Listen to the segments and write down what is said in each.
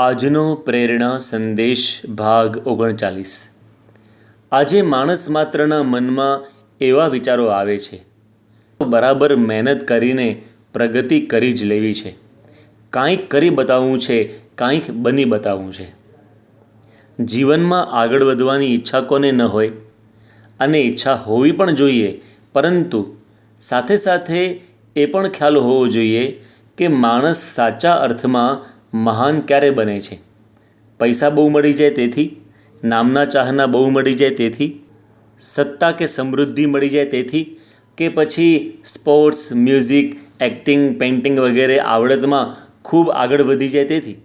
આજનો પ્રેરણા સંદેશ ભાગ ઓગણચાલીસ. આજે માણસ માત્રના મનમાં એવા વિચારો આવે છે. બરાબર મહેનત કરીને પ્રગતિ કરી જ લેવી છે. કાંઈક કરી બતાવવું છે, કાંઈક બની બતાવવું છે. જીવનમાં આગળ વધવાની ઈચ્છા કોને ન હોય? અને ઈચ્છા હોવી પણ જોઈએ, પરંતુ સાથે સાથે એ પણ ખ્યાલ હોવો જોઈએ કે માણસ સાચા અર્થમાં મહાન ક્યારે બને છે? પૈસા બહુ મળી જાય તેથી? નામના ચાહના બહુ મળી જાય તેથી? સત્તા કે સમૃદ્ધિ મળી જાય તેથી? કે પછી સ્પોર્ટ્સ, મ્યુઝિક, એક્ટિંગ, પેઇન્ટિંગ વગેરે આવડતમાં ખૂબ આગળ વધી જાય તેથી?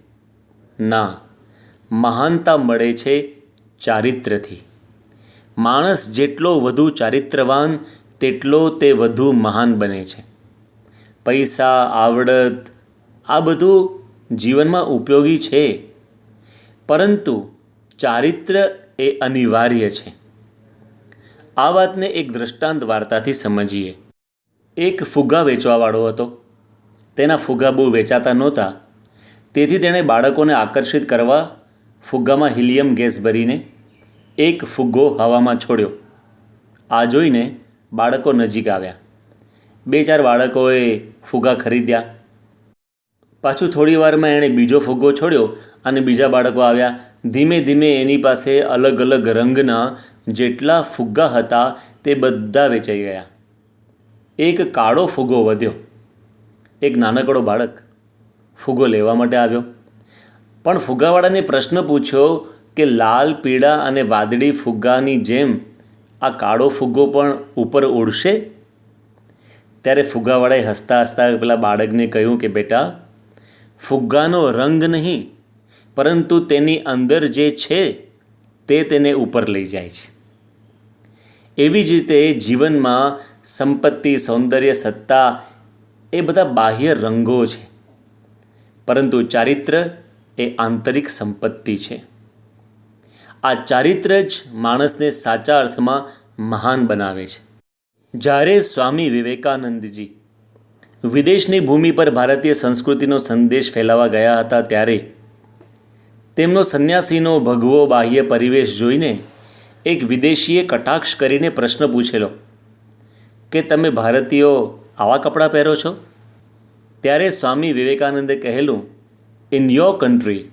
ના. મહાનતા મળે છે ચારિત્ર્યથી માણસ જેટલો વધુ ચારિત્રવાન, તેટલો તે વધુ મહાન બને છે. પૈસા, આવડત, આ બધું જીવનમાં ઉપયોગી છે. પરંતુ ચારિત્ર્ય એ અનિવાર્ય છે. આ વાતને એક દૃષ્ટાંત વાર્તાથી સમજીએ. એક ફુગ્ગા વેચવાવાળો હતો. તેના ફુગ્ગા બહુ વેચાતા નહોતા. તેથી તેણે બાળકોને આકર્ષિત કરવા ફુગ્ગામાં હિલિયમ ગેસ ભરીને એક ફુગ્ગો હવામાં છોડ્યો. આ જોઈને બાળકો નજીક આવ્યા. બે ચાર બાળકોએ ફુગ્ગા ખરીદ્યા. પાછું થોડી વારમાં એણે બીજો ફુગ્ગો છોડ્યો અને બીજા બાળકો આવ્યા. ધીમે ધીમે એની પાસે અલગ અલગ રંગના જેટલા ફુગ્ગા હતા તે બધા વેચાઈ ગયા. એક કાળો ફુગ્ગો વધ્યો. એક નાનકડો બાળક ફુગ્ગો લેવા માટે આવ્યો. પણ ફુગ્ગાવાળાને પ્રશ્ન પૂછ્યો કે લાલ, પીળા અને વાદળી ફુગ્ગાની જેમ આ કાળો ફુગ્ગો પણ ઉપર ઉડશે? ત્યારે ફુગ્ગાવાળાએ હસતા હસતા પેલા બાળકને કહ્યું કે, બેટા ફુગ્ગાનો રંગ નહીં, પરંતુ તેની અંદર જે છે તે તેને ઉપર લઈ જાય છે. એવી જ રીતે જીવનમાં સંપત્તિ, સૌંદર્ય, સત્તા એ બધા બાહ્ય રંગો છે, પરંતુ ચારિત્ર એ આંતરિક સંપત્તિ છે. આ ચારિત્ર જ માણસને સાચા અર્થમાં મહાન બનાવે છે. જ્યારે સ્વામી વિવેકાનંદજી વિદેશની ભૂમિ પર ભારતીય સંસ્કૃતિનો સંદેશ ફેલાવા ગયા હતા ત્યારે તેમનો સંન્યાસીનો, ભગવો, બાહ્ય પરિવેશ જોઈને એક વિદેશીએ કટાક્ષ કરીને પ્રશ્ન પૂછેલો કે, તમે ભારતીયો આવા કપડાં પહેરો છો? ત્યારે સ્વામી વિવેકાનંદે કહેલું in your country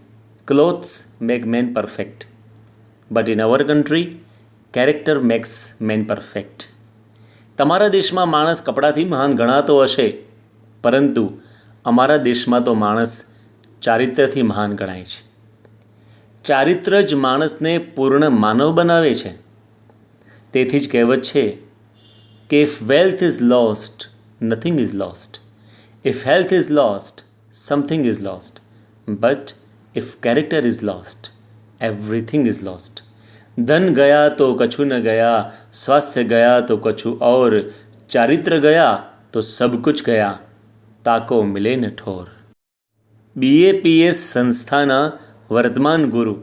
clothes make man perfect but in our country character makes man perfect તમારા દેશમાં માણસ કપડાંથી મહાન ગણાતો હશે. પરંતુ અમારા દેશમાં તો માણસ ચારિત્રથી મહાન ગણાય છે. ચારિત્ર જ માણસને પૂર્ણ માનવ બનાવે છે. તેથી જ કહેવત છે કે if wealth is lost nothing is lost if health is lost something is lost but if character is lost everything is lost ધન ગયા તો કછું ન ગયા, સ્વાસ્થ્ય ગયા તો કછું, ઓર ચારિત્ર ગયા તો સબ કુછ ગયા. તાકો મિલે ન ઠોર. બીએપીએસ સંસ્થાના વર્તમાન ગુરુ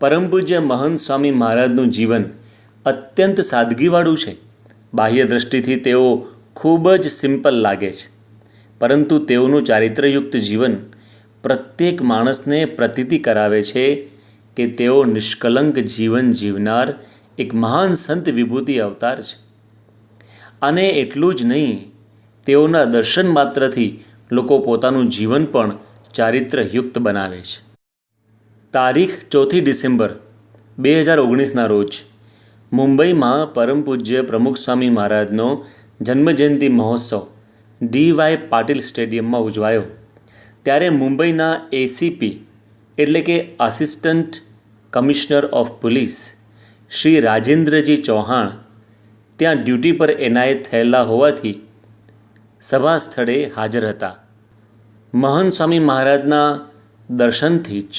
પરમ પૂજ્ય મહંત સ્વામી મહારાજનું જીવન અત્યંત સાદગીવાળું છે. બાહ્ય દૃષ્ટિથી તેઓ ખૂબ જ સિમ્પલ લાગે છે. પરંતુ તેઓનું ચારિત્રયુક્ત જીવન પ્રત્યેક માણસને પ્રતીતિ કરાવે છે કે તેઓ નિષ્કલંક જીવન જીવનાર એક મહાન સંત વિભૂતિ અવતાર છે. અને એટલું જ નહીં તેઓના દર્શન માત્રથી લોકો પોતાનું જીવન પણ ચારિત્રયુક્ત બનાવે છે. તારીખ ચોથી ડિસેમ્બર બે હજાર ઓગણીસના રોજ મુંબઈમાં પરમ પૂજ્ય પ્રમુખ સ્વામી મહારાજનો જન્મજયંતિ મહોત્સવ ડી વાય પાટીલ સ્ટેડિયમમાં ઉજવાયો. ત્યારે મુંબઈના એસીપી એટલે કે assistant commissioner of police Shri Rajendraji Chauhan ત્યાં ડ્યુટી પર એનાયત થયેલા હોવાથી સભા સ્થળે હાજર હતા. મહંત સ્વામી મહારાજના દર્શનથી જ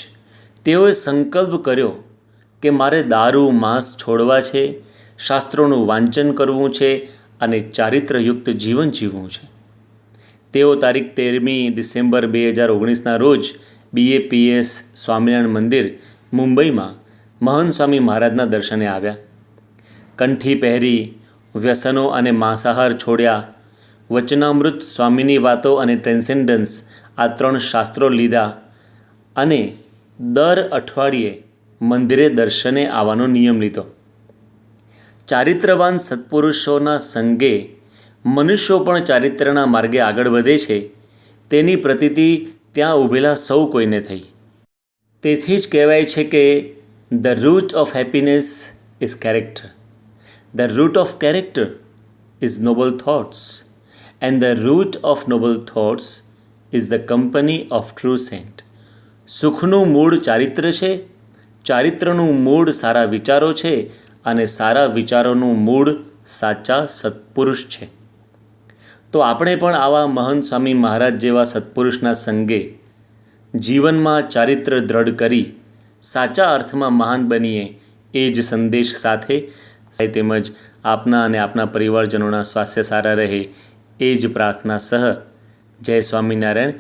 તેઓએ સંકલ્પ કર્યો કે મારે દારૂ, માંસ છોડવા છે, શાસ્ત્રોનું વાંચન કરવું છે અને ચારિત્રયુક્ત જીવન જીવવું છે. તેઓ તારીખ તેરમી ડિસેમ્બર બે હજાર ઓગણીસના રોજ બીએપીએસ સ્વામિનારાયણ મંદિર, મુંબઈમાં મહંત સ્વામી મહારાજના દર્શને આવ્યા. કંઠી પહેરી વ્યસનો અને માંસાહાર છોડ્યા. વચનામૃત સ્વામીની વાતો અને ટ્રેન્સેન્ડન્સ આ ત્રણ શાસ્ત્રો લીધા અને દર અઠવાડિયે મંદિરે દર્શને આવવાનો નિયમ લીધો. ચારિત્રવાન સત્પુરુષોના સંગે મનુષ્યો પણ ચારિત્રના માર્ગે આગળ વધે છે, તેની પ્રતીતિ ત્યાં ઊભેલા સૌ કોઈને થઈ. તેથી જ કહેવાય છે કે the root of happiness is character. The root of character is noble thoughts. And the root of noble thoughts is the company of true saint સુખનું મૂળ ચારિત્ર છે, ચારિત્રનું મૂળ સારા વિચારો છે અને સારા વિચારોનું મૂળ સાચા સત્પુરુષ છે. તો આપણે પણ આવા મહંત સ્વામી મહારાજ જેવા સત્પુરુષના સંગે જીવનમાં ચારિત્ર દ્રઢ કરી સાચા અર્થમાં મહાન બનીએ એ જ સંદેશ સાથે. તેમજ આપના અને આપના પરિવારજનોના સ્વાસ્થ્ય સારા રહે એ જ પ્રાર્થના સહ. જય સ્વામિનારાયણ.